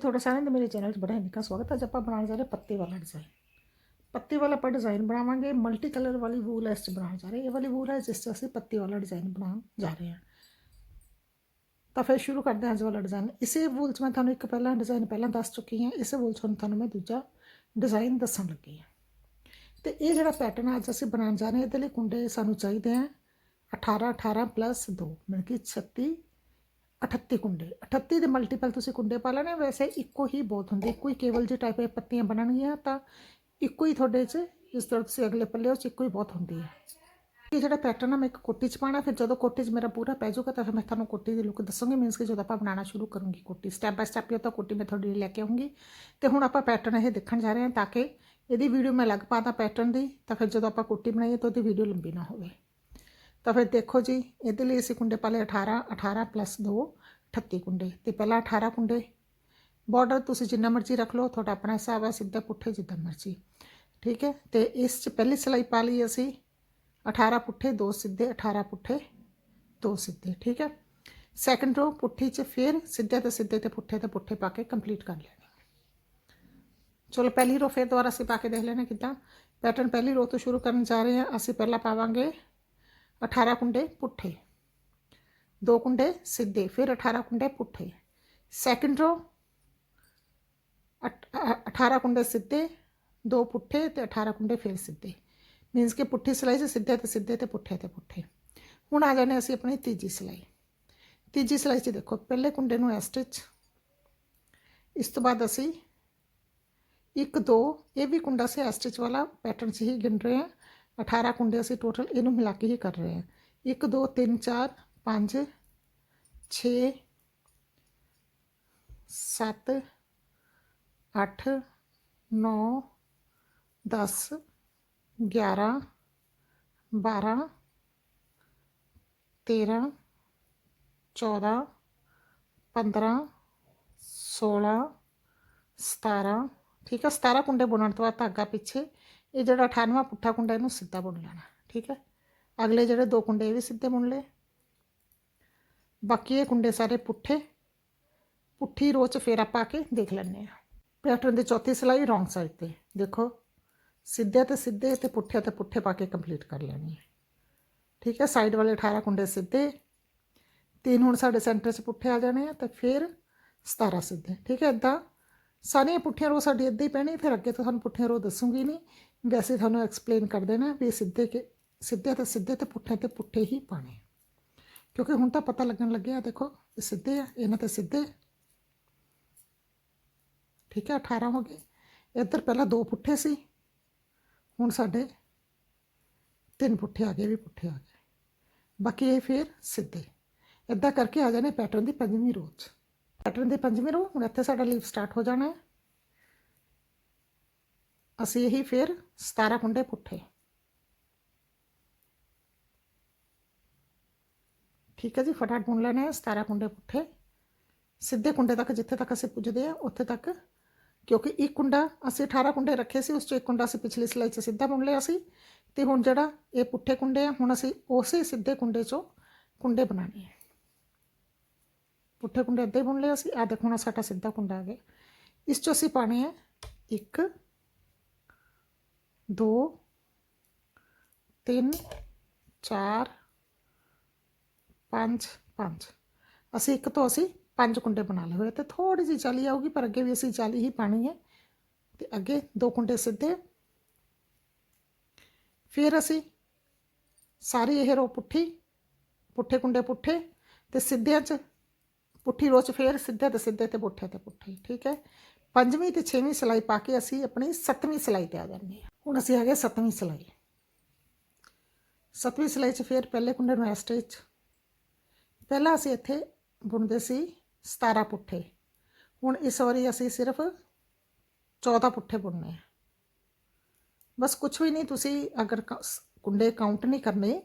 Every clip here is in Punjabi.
ਤੁਹਾਡਾ ਸਾਰਿਆਂ ਦਾ ਮੇਰੇ ਚੈਨਲ 'ਚ ਬੜਾ ਨਿੱਕਾ ਸਵਾਗਤ ਹੈ। ਅੱਜ ਆਪਾਂ ਬਣਾਉਣ ਜਾ ਰਹੇ ਪੱਤੇ ਵਾਲਾ ਡਿਜ਼ਾਈਨ ਪੱਤੇ ਵਾਲਾ ਆਪਾਂ ਡਿਜ਼ਾਈਨ ਬਣਾਵਾਂਗੇ ਮਲਟੀ ਕਲਰ ਵਾਲੀ ਵੂਲ ਇਸ 'ਚ ਬਣਾਉਣ ਜਾ ਰਹੇ ਇਹ ਵਾਲੀ ਵੂਲ ਹੈ ਜਿਸ 'ਚ ਅਸੀਂ ਪੱਤੇ ਵਾਲਾ ਡਿਜ਼ਾਈਨ ਬਣਾਉਣ ਜਾ ਰਹੇ ਹਾਂ। ਤਾਂ ਫਿਰ ਸ਼ੁਰੂ ਕਰਦੇ ਹਾਂ ਅੱਜ ਵਾਲਾ ਡਿਜ਼ਾਈਨ ਇਸੇ ਵੂਲ 'ਚ ਮੈਂ ਤੁਹਾਨੂੰ ਇੱਕ ਪਹਿਲਾਂ ਡਿਜ਼ਾਈਨ ਪਹਿਲਾਂ ਦੱਸ ਚੁੱਕੀ ਹਾਂ। ਇਸੇ ਵੂਲ 'ਚ ਹੁਣ ਤੁਹਾਨੂੰ ਮੈਂ ਦੂਜਾ ਡਿਜ਼ਾਈਨ ਦੱਸਣ ਲੱਗੀ ਹਾਂ। ਤੇ ਇਹ ਜਿਹੜਾ ਪੈਟਰਨ ਅੱਜ ਅਸੀਂ ਬਣਾਉਣ ਜਾ ਰਹੇ ਹਾਂ, ਇਹਦੇ ਲਈ ਕੁੰਡੇ ਸਾਨੂੰ ਚਾਹੀਦੇ ਆ 18 18 ਪਲੱਸ 2 ਮਤਲਬ ਕਿ 36 38 ਕੁੰਡੇ 38 ਦੇ ਮਲਟੀਪਲ ਤੁਸੀਂ ਕੁੰਡੇ ਪਾ ਲੈਣੇ, ਵੈਸੇ ਇੱਕੋ ਹੀ ਬਹੁਤ ਹੁੰਦੇ, ਇੱਕੋ ਹੀ ਕੇਵਲ ਜੀ ਟਾਈਪ ਦੇ ਪੱਤੀਆਂ ਬਣਨਗੀਆਂ, ਤਾਂ ਇੱਕੋ ਹੀ ਤੁਹਾਡੇ 'ਚ, ਜਿਸ ਤਰ੍ਹਾਂ ਤੁਸੀਂ ਅਗਲੇ ਪੱਲੇ ਉਸ 'ਚ ਇੱਕੋ ਹੀ ਬਹੁਤ ਹੁੰਦੀ ਹੈ। ਇਹ ਜਿਹੜਾ ਪੈਟਰਨ ਆ, ਮੈਂ ਇੱਕ ਕੋਟੀ 'ਚ ਪਾਣਾ ਫਿਰ ਜਦੋਂ ਕੋਟੀ 'ਚ ਮੇਰਾ ਪੂਰਾ ਪੈ ਜਾਊਗਾ, ਤਾਂ ਫਿਰ ਮੈਂ ਤੁਹਾਨੂੰ ਕੋਟੀ ਦੀ ਲੁੱਕ ਦੱਸਾਂਗੀ ਮੀਨਸ ਕਿ ਜਦੋਂ ਆਪਾਂ ਬਣਾਉਣਾ ਸ਼ੁਰੂ ਕਰੂੰਗੀ ਕੋਟੀ ਸਟੈਪ ਬਾਈ ਸਟੈਪ ਇਹ ਤਾਂ ਕੋਟੀ ਮੈਂ ਤੁਹਾਡੇ ਲਈ ਲੈ ਕੇ ਆਉਂਗੀ ਤੇ ਹੁਣ ਆਪਾਂ ਪੈਟਰਨ ਇਹ ਦੇਖਣ ਜਾ ਰਹੇ ਹਾਂ, ਤਾਂ ਕਿ ਇਹਦੀ ਵੀਡੀਓ ਮੈਂ ਲੱਗ ਪਾਤਾ ਪੈਟਰਨ ਦੀ, ਤਾਂ ਫਿਰ ਜਦੋਂ ਆਪਾਂ ਕੋਟੀ ਬਣਾਈਏ, ਤਾਂ ਉਹਦੀ ਵੀਡੀਓ ਲੰਬੀ ਨਾ ਹੋਵੇ। ਤਾਂ ਫਿਰ ਦੇਖੋ ਜੀ, ਇਹਦੇ ਲਈ ਅਸੀਂ ਕੁੰਡੇ ਪਾਲੇ 18 18 ਪਲੱਸ 2 38 ਕੁੰਡੇ। ਤੇ ਪਹਿਲਾਂ 18 ਕੁੰਡੇ। ਬਾਰਡਰ ਤੁਸੀਂ ਜਿੰਨਾ ਮਰਜ਼ੀ ਰੱਖ ਲਓ, ਤੁਹਾਡਾ ਆਪਣਾ ਹਿਸਾਬ ਹੈ ਸਿੱਧਾ ਪੁੱਠੇ ਜਿੱਦਾਂ ਮਰਜ਼ੀ। ਠੀਕ ਹੈ? ਤੇ ਇਸ ਚ ਪਹਿਲੀ ਸਿਲਾਈ ਪਾ ਲਈ ਅਸੀਂ। 18 ਪੁੱਠੇ 2 ਸਿੱਧੇ 18 ਪੁੱਠੇ 2 ਸਿੱਧੇ। ਠੀਕ ਹੈ? ਸੈਕੰਡ ਰੋ ਪੁੱਠੀ ਚ ਫਿਰ ਸਿੱਧੇ ਤੇ ਸਿੱਧੇ ਤੇ ਪੁੱਠੇ ਤੇ ਪੁੱਠੇ ਪਾ ਕੇ ਕੰਪਲੀਟ ਕਰ ਲੈਣਾ। ਚਲੋ ਪਹਿਲੀ ਰੋ ਫਿਰ ਦੁਬਾਰਾ ਅਸੀਂ ਪਾ ਕੇ ਦੇਖ ਲੈਣਾ ਕਿਦਾਂ। ਪੈਟਰਨ ਪਹਿਲੀ ਰੋ ਤੋਂ ਸ਼ੁਰੂ ਕਰਨ ਜਾ ਰਹੇ ਹਾਂ। ਅਸੀਂ ਪਹਿਲਾਂ ਪਾਵਾਂਗੇ 18 ਕੁੰਡੇ ਪੁੱਠੇ ਦੋ ਕੁੰਡੇ ਸਿੱਧੇ ਫਿਰ 18 ਕੁੰਡੇ ਪੁੱਠੇ ਸੈਕੰਡ ਰੋ 18 ਕੁੰਡੇ ਸਿੱਧੇ ਦੋ ਪੁੱਠੇ ਤੇ 18 ਕੁੰਡੇ ਫਿਰ ਸਿੱਧੇ ਮੀਨਸ ਕਿ ਪੁੱਠੀ ਸਿਲਾਈ 'ਚ ਸਿੱਧੇ ਤੇ ਸਿੱਧੇ ਤੇ ਪੁੱਠੇ ਤੇ ਪੁੱਠੇ ਹੁਣ ਆ ਜਾਣੇ ਅਸੀਂ ਆਪਣੀ ਤੀਜੀ ਸਿਲਾਈ ਤੀਜੀ ਸਿਲਾਈ 'ਚ ਦੇਖੋ ਪਹਿਲੇ ਕੁੰਡੇ ਨੂੰ ਐ ਸਟਿਚ ਇਸ ਤੋਂ ਬਾਅਦ ਅਸੀਂ ਇੱਕ ਦੋ ਇਹ ਵੀ ਕੁੰਡਾ ਸੇ ਐ ਸਟਿਚ ਵਾਲਾ ਪੈਟਰਨ 'ਚ ਹੀ ਗਿਣ ਰਹੇ ਹਾਂ 18 ਕੁੰਡੇ ਅਸੀਂ ਟੋਟਲ ਇਹਨੂੰ ਮਿਲਾ ਕੇ ਹੀ ਕਰ ਰਹੇ ਹਾਂ। 1 2 3 4 5 6 7 8 9 10 11 12 13 14 15 16 17 ਠੀਕ ਹੈ 17 ਕੁੰਡੇ ਬੁਣਨ ਤੋਂ ਬਾਅਦ ਧਾਗਾ ਪਿੱਛੇ ਇਹ ਜਿਹੜਾ 98ਵਾਂ ਪੁੱਠਾ ਕੁੰਡਾ ਇਹਨੂੰ ਸਿੱਧਾ ਬੁਣ ਲੈਣਾ, ਠੀਕ ਹੈ? ਅਗਲੇ ਜਿਹੜੇ ਦੋ ਕੁੰਡੇ ਇਹ ਵੀ ਸਿੱਧੇ ਬੁਣ ਲਏ। ਬਾਕੀ ਇਹ ਕੁੰਡੇ ਸਾਰੇ ਪੁੱਠੇ, ਪੁੱਠੀ ਰੋ ਚ ਫੇਰਾ ਪਾ ਕੇ ਦੇਖ ਲੈਣੇ ਆ ਪੈਟਰਨ ਦੀ ਚੌਥੀ ਸਿਲਾਈ ਰੋਂਗ ਸਾਈਡ ਤੇ, ਦੇਖੋ। ਸਿੱਧੇ ਤੇ ਸਿੱਧੇ ਤੇ ਪੁੱਠੇ ਤੇ ਪੁੱਠੇ ਪਾ ਕੇ ਕੰਪਲੀਟ ਕਰ ਲੈਣੀ ਹੈ। ਠੀਕ ਹੈ, ਸਾਈਡ ਵਾਲੇ 18 ਕੁੰਡੇ ਸਿੱਧੇ। ਤਿੰਨ ਹੁਣ ਸਾਡੇ ਸੈਂਟਰ 'ਚ ਪੁੱਠੇ ਆ ਜਾਣੇ ਆ, ਤੇ ਫਿਰ 17 ਸਿੱਧੇ, ਠੀਕ ਹੈ? ਇਦਾਂ ਸਾਰੀਆਂ ਪੁੱਠੀਆਂ ਰੋ ਸਾਡੀ ਇੱਦਾਂ ਹੀ ਪੈਣੀ, ਫਿਰ ਅੱਗੇ ਤੋਂ ਤੁਹਾਨੂੰ ਪੁੱਠੀਆਂ ਰੋ ਦੱਸੂਗੀ ਨਹੀਂ। ਵੈਸੇ ਤੁਹਾਨੂੰ ਐਕਸਪਲੇਨ ਕਰ ਦੇਣਾ ਵੀ ਸਿੱਧੇ ਕੇ ਸਿੱਧੇ ਤੇ ਸਿੱਧੇ ਤੇ ਪੁੱਠੇ ਤੇ ਪੁੱਠੇ ਹੀ ਪਾਣੇ ਕਿਉਂਕਿ ਹੁਣ ਤਾਂ ਪਤਾ ਲੱਗਣ ਲੱਗਿਆ ਦੇਖੋ, ਇਹ ਸਿੱਧੇ ਆ, ਇਹਨਾਂ ਤੇ ਸਿੱਧੇ। ਠੀਕ ਹੈ 18 ਹੋ ਗਏ। ਇੱਧਰ ਪਹਿਲਾਂ ਦੋ ਪੁੱਠੇ ਸੀ, ਹੁਣ ਸਾਡੇ ਤਿੰਨ ਪੁੱਠੇ ਆ ਗਏ, ਵੀ ਪੁੱਠੇ ਆ ਗਏ। ਬਾਕੀ ਇਹ ਫਿਰ ਸਿੱਧੇ। ਇਦਾਂ ਕਰਕੇ ਆ ਜਾਣੇ ਪੈਟਰਨ ਦੀ ਪੰਜਵੀਂ ਰੋਜ਼ 'ਚ। ਪੈਟਰਨ ਦੀ ਪੰਜਵੀਂ ਰੋ ਹੁਣ ਇੱਥੇ ਸਾਡਾ ਲੀਵ ਸਟਾਰਟ ਹੋ ਜਾਣਾ ਹੈ। ਅਸੀਂ ਇਹੀ ਫਿਰ 17 ਕੁੰਡੇ ਪੁੱਠੇ। ਠੀਕ ਹੈ ਜੀ, ਫਟਾਫਟ ਬੁਣ ਲੈਣੇ ਆ 17 ਕੁੰਡੇ ਪੁੱਠੇ। ਸਿੱਧੇ ਕੁੰਡੇ ਤੱਕ, ਜਿੱਥੇ ਤੱਕ ਅਸੀਂ ਪੁੱਜਦੇ ਆ, ਉੱਥੇ ਤੱਕ। ਕਿਉਂਕਿ ਇੱਕ ਕੁੰਡਾ ਅਸੀਂ 18 ਕੁੰਡੇ ਰੱਖੇ ਸੀ, ਉਸ ਚੋਂ ਇੱਕ ਕੁੰਡਾ ਅਸੀਂ ਪਿਛਲੀ ਸਿਲਾਈ 'ਚ ਸਿੱਧਾ ਬੁਣ ਲਿਆ ਸੀ। ਤੇ ਹੁਣ ਜਿਹੜਾ ਇਹ ਪੁੱਠੇ ਕੁੰਡੇ ਆ, ਹੁਣ ਅਸੀਂ ਉਸੇ ਸਿੱਧੇ ਕੁੰਡੇ 'ਚੋਂ ਕੁੰਡੇ ਬਣਾਉਣੇ ਆ। ਪੁੱਠੇ ਕੁੰਡੇ ਅੱਧੇ ਬੁਣ ਲਿਆ ਸੀ ਆ ਦੇਖੋ ਹੁਣ ਸਾਡਾ ਸਿੱਧਾ ਕੁੰਡਾ ਆ ਗਿਆ। ਇਸ 'ਚੋਂ ਅਸੀਂ ਪਾਣੇ ਆ ਇੱਕ 2 3 4 5 5 ਅਸੀਂ ਇੱਕ ਤੋਂ ਅਸੀਂ ਪੰਜ ਕੁੰਡੇ ਬਣਾ ਲਏ ਹੋਏ ਤੇ ਥੋੜੀ ਜਿਹੀ ਚਾਲੀ ਆਊਗੀ ਪਰ ਅੱਗੇ ਵੀ ਅਸੀਂ ਚਾਲੀ ਹੀ ਪਾਣੀ ਹੈ ਤੇ ਅੱਗੇ ਦੋ ਕੁੰਡੇ ਸਿੱਧੇ ਫਿਰ ਅਸੀਂ ਸਾਰੀ ਇਹ ਰੋ ਪੁੱਠੀ ਪੁੱਠੇ ਕੁੰਡੇ ਪੁੱਠੇ ਤੇ ਸਿੱਧਿਆਂ 'ਚ ਪੁੱਠੀ ਰੋ 'ਚ ਫਿਰ ਸਿੱਧੇ ਤੇ ਸਿੱਧੇ ਤੇ ਪੁੱਠੇ ਤੇ ਪੁੱਠੇ ਠੀਕ ਹੈ ਪੰਜਵੀਂ ਤੇ ਛੇਵੀਂ ਸਿਲਾਈ ਪਾ ਕੇ ਅਸੀਂ ਆਪਣੀ ਸੱਤਵੀਂ ਸਿਲਾਈ ਤੇ ਆ ਜਾਂਦੇ ਹਾਂ। ਹੁਣ ਅਸੀਂ ਆ ਗਏ ਸੱਤਵੀਂ ਸਿਲਾਈ। ਸੱਤਵੀਂ ਸਿਲਾਈ 'ਚ ਫਿਰ ਪਹਿਲੇ ਕੁੰਡੇ ਨੂੰ ਇਸ ਸਟਿਚ ਪਹਿਲਾਂ ਅਸੀਂ ਇੱਥੇ ਬੁਣਦੇ ਸੀ 17 ਪੁੱਠੇ। ਹੁਣ ਇਸ ਵਾਰੀ ਅਸੀਂ ਸਿਰਫ 14 ਪੁੱਠੇ ਬੁਣਨੇ ਆ। ਬਸ ਕੁਝ ਵੀ ਨਹੀਂ, ਤੁਸੀਂ ਅਗਰ ਕ- ਸ- ਕੁੰਡੇ ਕਾਊਂਟ ਨਹੀਂ ਕਰਨੇ,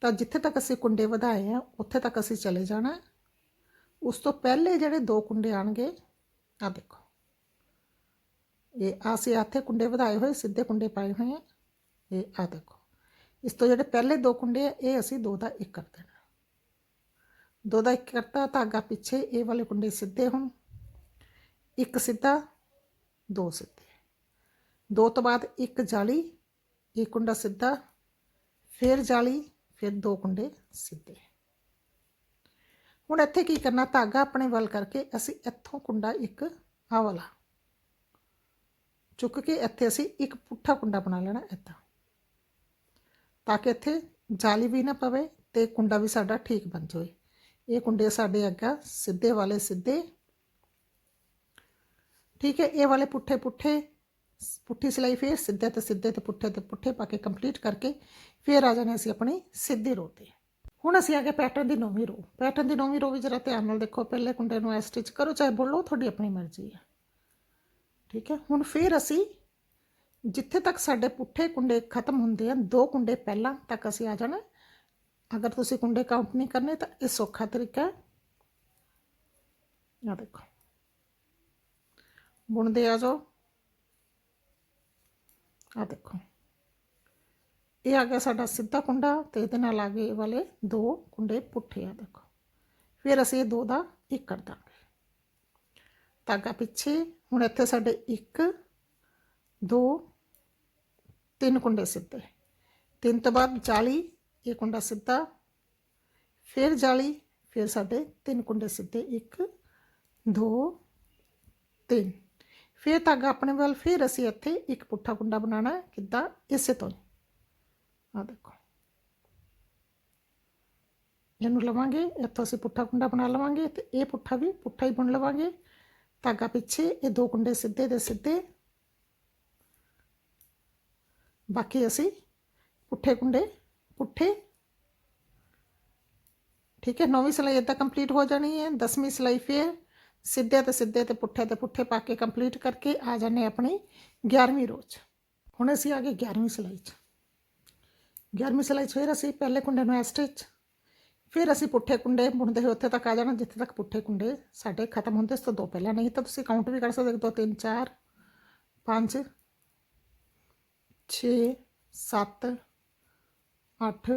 ਤਾਂ ਜਿੱਥੇ ਤੱਕ ਅਸੀਂ ਕੁੰਡੇ ਵਧਾਏ ਆ, ਉੱਥੇ ਤੱਕ ਅਸੀਂ ਚਲੇ ਜਾਣਾ। ਹੈ। ਉਸ ਤੋਂ ਪਹਿਲੇ ਜਿਹੜੇ ਦੋ ਕੁੰਡੇ ਆਣਗੇ ਆ ਦੇਖੋ। ਇਹ ਅਸੀਂ ਇੱਥੇ ਕੁੰਡੇ ਵਧਾਏ ਹੋਏ, ਸਿੱਧੇ ਕੁੰਡੇ ਪਾਏ ਹੋਏ ਆ। ਇਹ ਆ ਦੇਖੋ, ਇਸ ਤੋਂ ਜਿਹੜੇ ਪਹਿਲੇ ਦੋ ਕੁੰਡੇ ਆ, ਇਹ ਅਸੀਂ ਦੋ ਦਾ ਇੱਕ ਕਰ ਦੇਣਾ। ਦੋ ਦਾ ਇੱਕ ਕਰਤਾ, ਧਾਗਾ ਪਿੱਛੇ ਇਹ ਵਾਲੇ ਕੁੰਡੇ ਸਿੱਧੇ ਹੋਣ। ਇੱਕ ਸਿੱਧਾ, ਦੋ ਸਿੱਧੇ। ਦੋ ਤੋਂ ਬਾਅਦ ਇੱਕ ਜਾਲੀ ਇੱਕ ਕੁੰਡਾ ਸਿੱਧਾ, ਫਿਰ ਜਾਲੀ, ਫਿਰ ਦੋ ਕੁੰਡੇ ਸਿੱਧੇ। ਹੁਣ ਇੱਥੇ ਕੀ ਕਰਨਾ, ਧਾਗਾ ਆਪਣੇ ਵੱਲ ਕਰਕੇ ਅਸੀਂ ਇੱਥੋਂ ਕੁੰਡਾ ਇੱਕ ਆ ਵਾਲਾ ਚੁੱਕ ਕੇ ਇੱਥੇ ਅਸੀਂ ਇੱਕ ਪੁੱਠਾ ਕੁੰਡਾ ਬਣਾ ਲੈਣਾ ਇੱਦਾਂ। ਤਾਂ ਕਿ ਇੱਥੇ ਜਾਲੀ ਵੀ ਨਾ ਪਵੇ ਤੇ ਕੁੰਡਾ ਵੀ ਸਾਡਾ ਠੀਕ ਬਣ ਜਾਵੇ। ਇਹ ਕੁੰਡੇ ਸਾਡੇ ਅੱਗਾ ਸਿੱਧੇ ਵਾਲੇ ਸਿੱਧੇ, ਠੀਕ ਹੈ, ਇਹ ਵਾਲੇ ਪੁੱਠੇ ਪੁੱਠੇ, ਪੁੱਠੀ ਸਿਲਾਈ ਫਿਰ ਸਿੱਧੇ ਤੇ ਸਿੱਧੇ ਤੇ ਪੁੱਠੇ ਤੇ ਪੁੱਠੇ ਪਾ ਕੇ ਕੰਪਲੀਟ ਕਰਕੇ ਫਿਰ ਆ ਜਾਣੇ ਅਸੀਂ ਆਪਣੀ ਸਿੱਧੀ ਰੋ ਤੇ। ਹੁਣ ਅਸੀਂ ਆ ਗਏ ਪੈਟਰਨ ਦੀ ਨੌਵੀਂ ਰੋ। ਪੈਟਰਨ ਦੀ ਨੌਵੀਂ ਰੋ ਵੀ ਜਰਾ ਧਿਆਨ ਨਾਲ ਦੇਖੋ, ਪਹਿਲੇ ਕੁੰਡੇ ਨੂੰ ਐ ਸਟਿਚ ਕਰੋ, ਚਾਹੇ ਬੋਲੋ, ਤੁਹਾਡੀ ਆਪਣੀ ਮਰਜ਼ੀ ਹੈ। ਠੀਕ ਹੈ? ਹੁਣ ਫਿਰ ਅਸੀਂ ਜਿੱਥੇ ਤੱਕ ਸਾਡੇ ਪੁੱਠੇ ਕੁੰਡੇ ਖਤਮ ਹੁੰਦੇ ਹਨ, ਦੋ ਕੁੰਡੇ ਪਹਿਲਾਂ ਤੱਕ ਅਸੀਂ ਆ ਜਾਣਾ। ਅਗਰ ਤੁਸੀਂ ਕੁੰਡੇ ਕਾਊਂਟ ਨਹੀਂ ਕਰਨੇ ਤਾਂ ਇਹ ਸੌਖਾ ਤਰੀਕਾ ਹੈ। ਆ ਦੇਖੋ। ਬੁਣਦੇ ਆ ਜਾਓ। ਆ ਦੇਖੋ। ਇਹ ਆ ਗਿਆ ਸਾਡਾ ਸਿੱਧਾ ਕੁੰਡਾ ਤੇ ਇਹਦੇ ਨਾਲ ਆ ਗਏ ਇਹ ਵਾਲੇ ਦੋ ਕੁੰਡੇ ਪੁੱਠੇ ਆ ਦੇਖੋ। ਫਿਰ ਅਸੀਂ ਇਹ ਦੋ ਦਾ ਇੱਕ ਕਰ ਦਾਂਗੇ ਧਾਗਾ ਪਿੱਛੇ, ਹੁਣ ਇੱਥੇ ਸਾਡੇ 1 2 ਤਿੰਨ ਕੁੰਡੇ ਸਿੱਧੇ। ਤਿੰਨ ਤੋਂ ਬਾਅਦ ਜਾਲੀ, ਇਹ ਕੁੰਡਾ ਸਿੱਧਾ। ਫਿਰ ਜਾਲੀ, ਫਿਰ ਸਾਡੇ ਤਿੰਨ ਕੁੰਡੇ ਸਿੱਧੇ 1 2 3 ਫਿਰ ਧਾਗਾ ਆਪਣੇ ਵੱਲ, ਫਿਰ ਅਸੀਂ ਇੱਥੇ ਇੱਕ ਪੁੱਠਾ ਕੁੰਡਾ ਬਣਾਉਣਾ ਕਿੱਦਾਂ? ਇਸੇ ਤੋਂ ਆ ਦੇਖੋ। ਇਹਨੂੰ ਲਵਾਂਗੇ, ਇੱਥੋਂ ਅਸੀਂ ਪੁੱਠਾ ਕੁੰਡਾ ਬਣਾ ਲਵਾਂਗੇ ਤੇ ਇਹ ਪੁੱਠਾ ਵੀ ਪੁੱਠਾ ਹੀ ਬਣ ਲਵਾਂਗੇ। ਧਾਗਾ ਪਿੱਛੇ ਇਹ ਦੋ ਕੁੰਡੇ ਸਿੱਧੇ ਦੇ ਸਿੱਧੇ ਬਾਕੀ ਅਸੀਂ ਪੁੱਠੇ ਕੁੰਡੇ ਪੁੱਠੇ ਠੀਕ ਹੈ ਨੌਵੀਂ ਸਿਲਾਈ ਇੱਦਾਂ ਕੰਪਲੀਟ ਹੋ ਜਾਣੀ ਹੈ ਦਸਵੀਂ ਸਿਲਾਈ ਫਿਰ ਸਿੱਧੇ ਤੇ ਸਿੱਧੇ ਤੇ ਪੁੱਠੇ ਤੇ ਪੁੱਠੇ ਪਾ ਕੇ ਕੰਪਲੀਟ ਕਰਕੇ ਆ ਜਾਣੇ ਆਪਣੀ 11ਵੀਂ ਰੋਜ਼ ਹੁਣ ਅਸੀਂ ਆ ਗਏ 11ਵੀਂ ਸਿਲਾਈ 'ਚ 11ਵੀਂ ਸਿਲਾਈ 'ਚ ਫਿਰ ਅਸੀਂ ਪਹਿਲੇ ਕੁੰਡੇ ਨੂੰ ਸਟਿਚ ਫਿਰ ਅਸੀਂ ਪੁੱਠੇ ਕੁੰਡੇ ਬੁਣਦੇ ਹੋਏ ਉੱਥੇ ਤੱਕ ਆ ਜਾਣਾ ਜਿੱਥੇ ਤੱਕ ਪੁੱਠੇ ਕੁੰਡੇ ਸਾਡੇ ਖਤਮ ਹੁੰਦੇ ਇਸ ਤੋਂ ਦੋ ਪਹਿਲਾਂ ਨਹੀਂ ਤਾਂ ਤੁਸੀਂ ਕਾਊਂਟ ਵੀ ਕਰ ਸਕਦੇ ਹੋ 2 3 4 5 6 7 8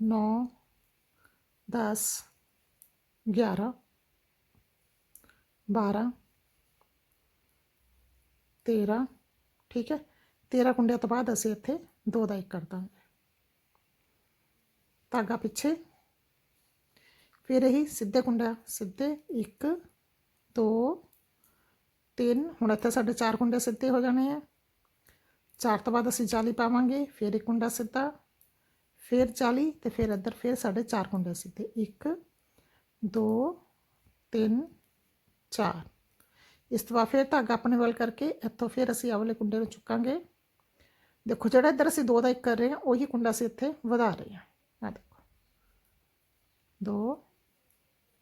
9 10 11 12 13 ਠੀਕ ਹੈ 13 ਕੁੰਡਿਆਂ ਤੋਂ ਬਾਅਦ ਅਸੀਂ ਇੱਥੇ ਦੋ ਦਾ ਇੱਕ ਕਰ ਦਾਂਗੇ ਧਾਗਾ ਪਿੱਛੇ ਫਿਰ ਇਹੀ ਸਿੱਧੇ ਕੁੰਡਾ, ਸਿੱਧੇ 1 2 3 ਹੁਣ ਇੱਥੇ ਸਾਡੇ ਚਾਰ ਕੁੰਡੇ ਸਿੱਧੇ ਹੋ ਜਾਣੇ ਆ। ਚਾਰ ਤੋਂ ਬਾਅਦ ਅਸੀਂ ਜਾਲੀ ਪਾਵਾਂਗੇ, ਫਿਰ ਇੱਕ ਕੁੰਡਾ ਸਿੱਧਾ, ਫਿਰ ਜਾਲੀ ਤੇ ਫਿਰ ਇੱਧਰ ਫਿਰ ਸਾਡੇ ਚਾਰ ਕੁੰਡੇ ਸਿੱਧੇ। 1 2 3 4 ਇਸ ਤੋਂ ਬਾਅਦ ਫਿਰ ਧਾਗਾ ਆਪਣੇ ਵੱਲ ਕਰਕੇ ਇੱਥੋਂ ਫਿਰ ਅਸੀਂ ਆਹ ਵਾਲੇ ਕੁੰਡੇ ਨੂੰ ਚੁੱਕਾਂਗੇ। ਦੇਖੋ ਜਿਹੜਾ ਇੱਧਰ ਅਸੀਂ ਦੋ ਦਾ ਇੱਕ ਕਰ ਰਹੇ ਹਾਂ, ਉਹੀ ਕੁੰਡਾ ਅਸੀਂ ਇੱਥੇ ਵਧਾ ਰਹੇ ਹਾਂ। ਆ ਦੇਖੋ। 2